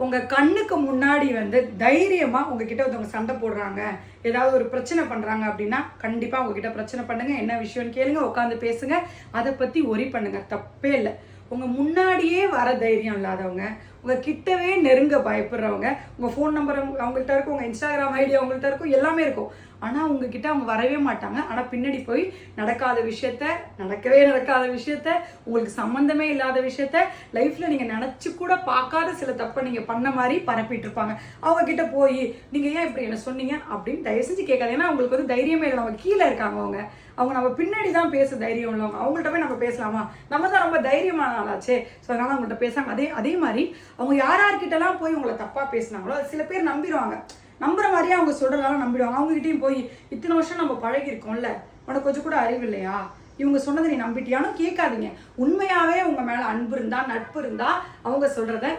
உங்கள் கண்ணுக்கு முன்னாடி வந்து தைரியமாக உங்ககிட்ட ஒருத்தவங்க சண்டை போடுறாங்க ஏதாவது ஒரு பிரச்சனை பண்ணுறாங்க அப்படின்னா கண்டிப்பாக உங்ககிட்ட பிரச்சனை பண்ணுங்கள் என்ன விஷயம்னு கேளுங்க உட்காந்து பேசுங்க அதை பற்றி ஒரி பண்ணுங்கள் தப்பே இல்லை. உங்கள் முன்னாடியே வர தைரியம் இல்லாதவங்க உங்கள் கிட்டவே நெருங்க பயப்படுறவங்க உங்கள் ஃபோன் நம்பர் அவங்கள்ட்ட இருக்கும் உங்கள் இன்ஸ்டாகிராம் ஐடி அவங்கள்ட்ட இருக்கும் எல்லாமே இருக்கும். ஆனால் உங்ககிட்ட அவங்க வரவே மாட்டாங்க. ஆனால் பின்னாடி போய் நடக்காத விஷயத்த நடக்கவே நடக்காத விஷயத்த உங்களுக்கு சம்மந்தமே இல்லாத விஷயத்த லைஃப்பில் நீங்கள் நினச்சி கூட பார்க்காத சில தப்பை நீங்கள் பண்ண மாதிரி பரப்பிட்டு இருப்பாங்க. அவங்கக்கிட்ட போய் நீங்கள் ஏன் இப்படி என்ன சொன்னீங்க? அப்படின்னு தயவு செஞ்சு கேட்காது ஏன்னா அவங்களுக்கு வந்து தைரியமே இல்லை. அவங்க கீழே இருக்காங்க அவங்க. அவங்க நம்ம பின்னாடி தான் பேச தைரியம் உள்ளவங்க. அவங்கள்ட்ட போய் நம்ம பேசலாமா? நம்ம தான் ரொம்ப தைரியமான ஆளாச்சே. ஸோ அதனால் அவங்கள்ட்ட பேசாங்க அதே அதே மாதிரி அவங்க யார் யார்கிட்டலாம் போய் உங்களை தப்பாக பேசுனாங்களோ அது சில பேர் நம்பிடுவாங்க. நம்புற மாதிரியே அவங்க சொல்றதால நம்பிடுவாங்க. அவங்ககிட்டயும் போய் இத்தனை வருஷம் நம்ம பழகி இருக்கோம்ல உனக்கு கொஞ்சம் கூட அறிவு இல்லையா? இவங்க சொன்னதை நீ நம்பிட்டியானும் கேட்காதீங்க. உண்மையாவே உங்க மேல அன்பு இருந்தா நட்பு இருந்தா அவங்க சொல்கிறத